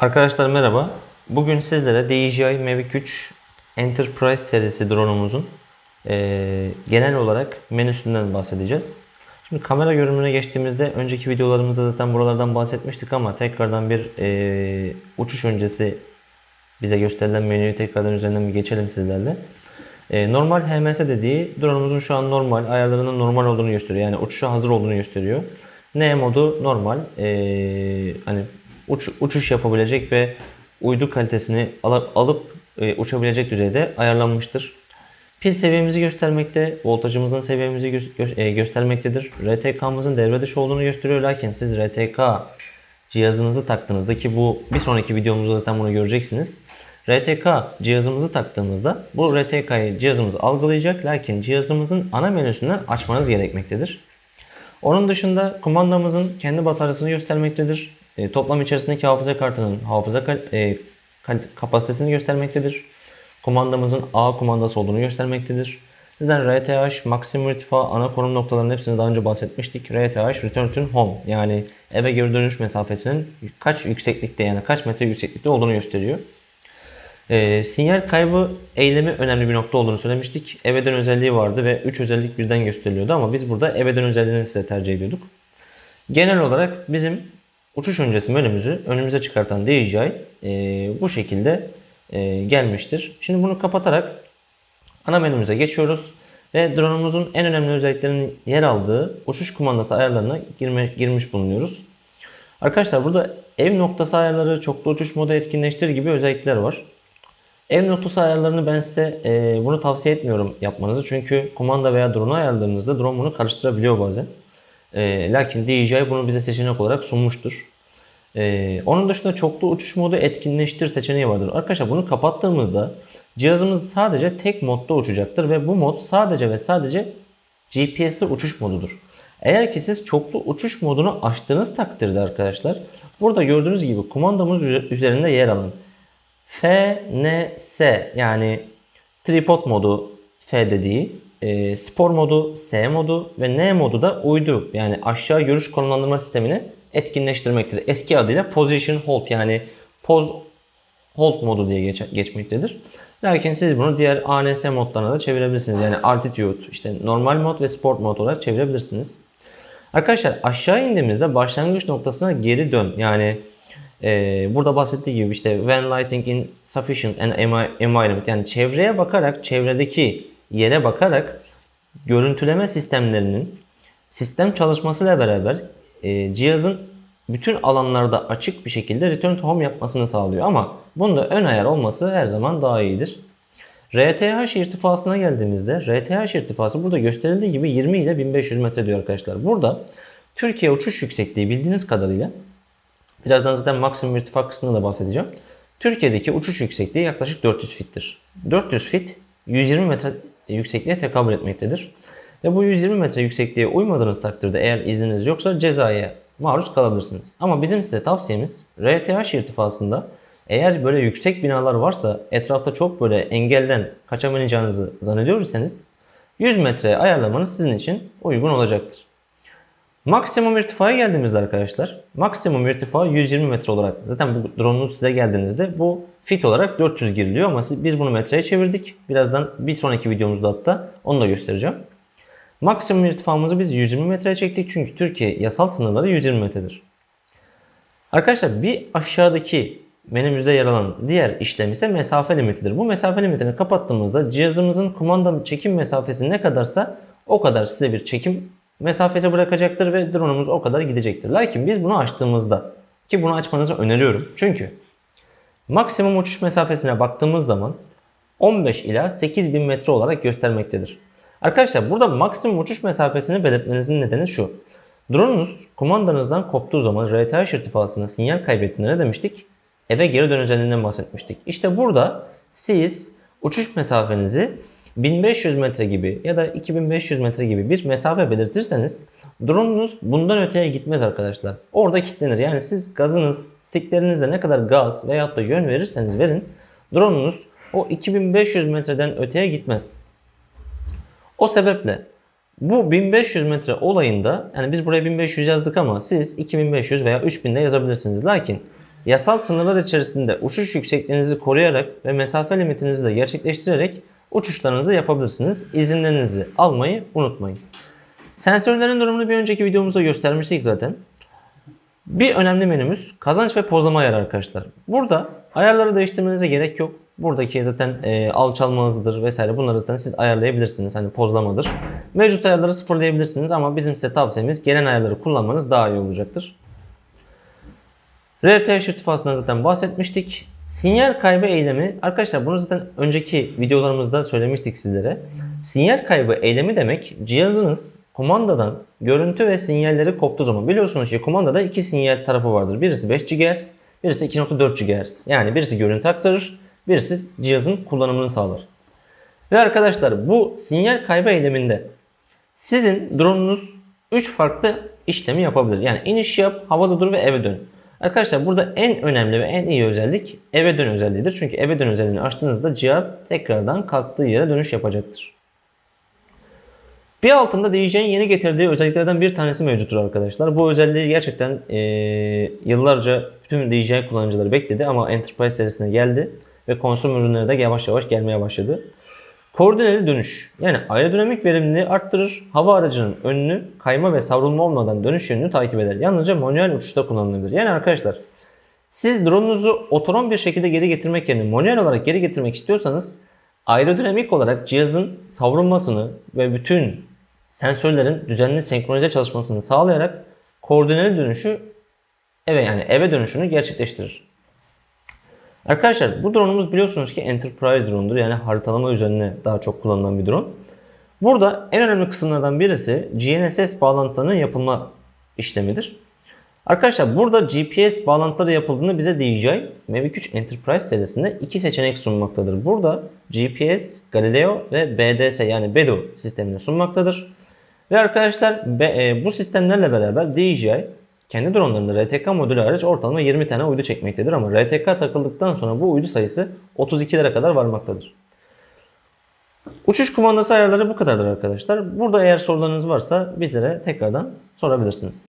Arkadaşlar merhaba. Bugün sizlere DJI Mavic 3 Enterprise serisi drone'umuzun eee, genel olarak menüsünden bahsedeceğiz. Şimdi kamera görünümüne geçtiğimizde önceki videolarımızda zaten buralardan bahsetmiştik ama tekrardan bir eee, uçuş öncesi bize gösterilen menüyü tekrardan üzerinden bir geçelim sizlerle. Eee, normal HMS dediği drone'umuzun şu an normal ayarlarının normal olduğunu gösteriyor. Yani uçuşa hazır olduğunu gösteriyor. N modu normal. Eee, hani uç, uçuş yapabilecek ve uydu kalitesini alıp, alıp e, uçabilecek düzeyde ayarlanmıştır. Pil seviyemizi göstermekte, voltajımızın seviyemizi gö- gö- e, göstermektedir. RTK'mızın devre dışı olduğunu gösteriyor. Lakin siz RTK cihazınızı taktığınızda ki bu bir sonraki videomuzda zaten bunu göreceksiniz. RTK cihazımızı taktığımızda bu RTK'yı cihazımız algılayacak lakin cihazımızın ana menüsünden açmanız gerekmektedir. Onun dışında kumandamızın kendi bataryasını göstermektedir. E, toplam içerisindeki hafıza kartının hafıza kal- e, kapasitesini göstermektedir. Kumandamızın A kumandası olduğunu göstermektedir. Sizden RTH, maksimum irtifa, ana konum noktalarının hepsini daha önce bahsetmiştik. RTH, Return to Home yani eve geri dönüş mesafesinin kaç yükseklikte yani kaç metre yükseklikte olduğunu gösteriyor. E, sinyal kaybı eylemi önemli bir nokta olduğunu söylemiştik. Eve dön özelliği vardı ve 3 özellik birden gösteriliyordu ama biz burada eve dön özelliğini size tercih ediyorduk. Genel olarak bizim uçuş öncesi menümüzü önümüze çıkartan DJI e, bu şekilde e, gelmiştir. Şimdi bunu kapatarak ana menümüze geçiyoruz ve drone'umuzun en önemli özelliklerinin yer aldığı uçuş kumandası ayarlarına girme, girmiş bulunuyoruz. Arkadaşlar burada ev noktası ayarları, çoklu uçuş modu etkinleştir gibi özellikler var. Ev noktası ayarlarını ben size e, bunu tavsiye etmiyorum yapmanızı. Çünkü kumanda veya drone ayarlarınızda drone bunu karıştırabiliyor bazen. E, lakin DJI bunu bize seçenek olarak sunmuştur. E, onun dışında çoklu uçuş modu etkinleştir seçeneği vardır. Arkadaşlar bunu kapattığımızda cihazımız sadece tek modda uçacaktır ve bu mod sadece ve sadece GPS'li uçuş modudur. Eğer ki siz çoklu uçuş modunu açtığınız takdirde arkadaşlar burada gördüğünüz gibi kumandamız üzerinde yer alan FNS yani tripod modu F dediği, e, spor modu, S modu ve N modu da uydu yani aşağı görüş konumlandırma sistemini etkinleştirmektir. Eski adıyla position hold yani pose hold modu diye geç, geçmektedir. Lakin siz bunu diğer ANS modlarına da çevirebilirsiniz. Yani altitude, işte normal mod ve sport mod olarak çevirebilirsiniz. Arkadaşlar aşağı indiğimizde başlangıç noktasına geri dön. Yani ee, burada bahsettiği gibi işte when lighting in sufficient and environment yani çevreye bakarak çevredeki yere bakarak görüntüleme sistemlerinin sistem çalışmasıyla beraber e, cihazın bütün alanlarda açık bir şekilde return to home yapmasını sağlıyor ama bunda ön ayar olması her zaman daha iyidir. RTH irtifasına geldiğimizde RTH irtifası burada gösterildiği gibi 20 ile 1500 metre diyor arkadaşlar. Burada Türkiye uçuş yüksekliği bildiğiniz kadarıyla Birazdan zaten maksimum irtifa kısmında da bahsedeceğim. Türkiye'deki uçuş yüksekliği yaklaşık 400 fittir. 400 fit 120 metre yüksekliğe tekabül etmektedir. Ve bu 120 metre yüksekliğe uymadığınız takdirde eğer izniniz yoksa cezaya maruz kalabilirsiniz. Ama bizim size tavsiyemiz RTH irtifasında eğer böyle yüksek binalar varsa etrafta çok böyle engelden kaçamayacağınızı zannediyorsanız 100 metreye ayarlamanız sizin için uygun olacaktır. Maksimum irtifaya geldiğimizde arkadaşlar maksimum irtifa 120 metre olarak zaten bu drone'un size geldiğinizde bu fit olarak 400 giriliyor ama biz bunu metreye çevirdik. Birazdan bir sonraki videomuzda hatta onu da göstereceğim. Maksimum irtifamızı biz 120 metreye çektik çünkü Türkiye yasal sınırları 120 metredir. Arkadaşlar bir aşağıdaki menümüzde yer alan diğer işlem ise mesafe limitidir. Bu mesafe limitini kapattığımızda cihazımızın kumanda çekim mesafesi ne kadarsa o kadar size bir çekim mesafesi bırakacaktır ve drone'umuz o kadar gidecektir. Lakin biz bunu açtığımızda ki bunu açmanızı öneriyorum. Çünkü maksimum uçuş mesafesine baktığımız zaman 15 ila 8000 metre olarak göstermektedir. Arkadaşlar burada maksimum uçuş mesafesini belirtmenizin nedeni şu. Drone'unuz kumandanızdan koptuğu zaman RTH irtifasına sinyal kaybettiğinde ne demiştik? Eve geri döneceğinden bahsetmiştik. İşte burada siz uçuş mesafenizi 1500 metre gibi ya da 2500 metre gibi bir mesafe belirtirseniz drone'unuz bundan öteye gitmez arkadaşlar. Orada kilitlenir. Yani siz gazınız, sticklerinizle ne kadar gaz veyahut da yön verirseniz verin drone'unuz o 2500 metreden öteye gitmez. O sebeple bu 1500 metre olayında yani biz buraya 1500 yazdık ama siz 2500 veya 3000 de yazabilirsiniz. Lakin yasal sınırlar içerisinde uçuş yüksekliğinizi koruyarak ve mesafe limitinizi de gerçekleştirerek uçuşlarınızı yapabilirsiniz. İzinlerinizi almayı unutmayın. Sensörlerin durumunu bir önceki videomuzda göstermiştik zaten. Bir önemli menümüz kazanç ve pozlama ayarı arkadaşlar. Burada ayarları değiştirmenize gerek yok. Buradaki zaten e, alçalma hızıdır vesaire bunları zaten siz ayarlayabilirsiniz. Hani pozlamadır. Mevcut ayarları sıfırlayabilirsiniz ama bizim size tavsiyemiz gelen ayarları kullanmanız daha iyi olacaktır. RT irtifasından zaten bahsetmiştik. Sinyal kaybı eylemi arkadaşlar bunu zaten önceki videolarımızda söylemiştik sizlere. Sinyal kaybı eylemi demek cihazınız kumandadan görüntü ve sinyalleri koptuğu zaman biliyorsunuz ki kumandada iki sinyal tarafı vardır. Birisi 5 GHz, birisi 2.4 GHz. Yani birisi görüntü aktarır, birisi cihazın kullanımını sağlar. Ve arkadaşlar bu sinyal kaybı eyleminde sizin drone'unuz 3 farklı işlemi yapabilir. Yani iniş yap, havada dur ve eve dön. Arkadaşlar burada en önemli ve en iyi özellik eve dön özelliğidir. Çünkü eve dön özelliğini açtığınızda cihaz tekrardan kalktığı yere dönüş yapacaktır. Bir altında DJ'in yeni getirdiği özelliklerden bir tanesi mevcuttur arkadaşlar. Bu özelliği gerçekten eee, yıllarca bütün DJI kullanıcıları bekledi ama Enterprise serisine geldi ve konsum ürünleri de yavaş yavaş gelmeye başladı. Koordineli dönüş. Yani aerodinamik verimliliği arttırır. Hava aracının önünü kayma ve savrulma olmadan dönüş yönünü takip eder. Yalnızca manuel uçuşta kullanılabilir. Yani arkadaşlar siz drone'unuzu otonom bir şekilde geri getirmek yerine manuel olarak geri getirmek istiyorsanız aerodinamik olarak cihazın savrulmasını ve bütün sensörlerin düzenli senkronize çalışmasını sağlayarak koordineli dönüşü eve yani eve dönüşünü gerçekleştirir. Arkadaşlar bu drone'umuz biliyorsunuz ki Enterprise drone'dur. Yani haritalama üzerine daha çok kullanılan bir drone. Burada en önemli kısımlardan birisi GNSS bağlantılarının yapılma işlemidir. Arkadaşlar burada GPS bağlantıları yapıldığında bize DJI Mavic 3 Enterprise serisinde iki seçenek sunmaktadır. Burada GPS, Galileo ve BDS yani Bedo sistemini sunmaktadır. Ve arkadaşlar e, bu sistemlerle beraber DJI kendi dronlarında RTK modülü hariç ortalama 20 tane uydu çekmektedir ama RTK takıldıktan sonra bu uydu sayısı 32'lere kadar varmaktadır. Uçuş kumandası ayarları bu kadardır arkadaşlar. Burada eğer sorularınız varsa bizlere tekrardan sorabilirsiniz.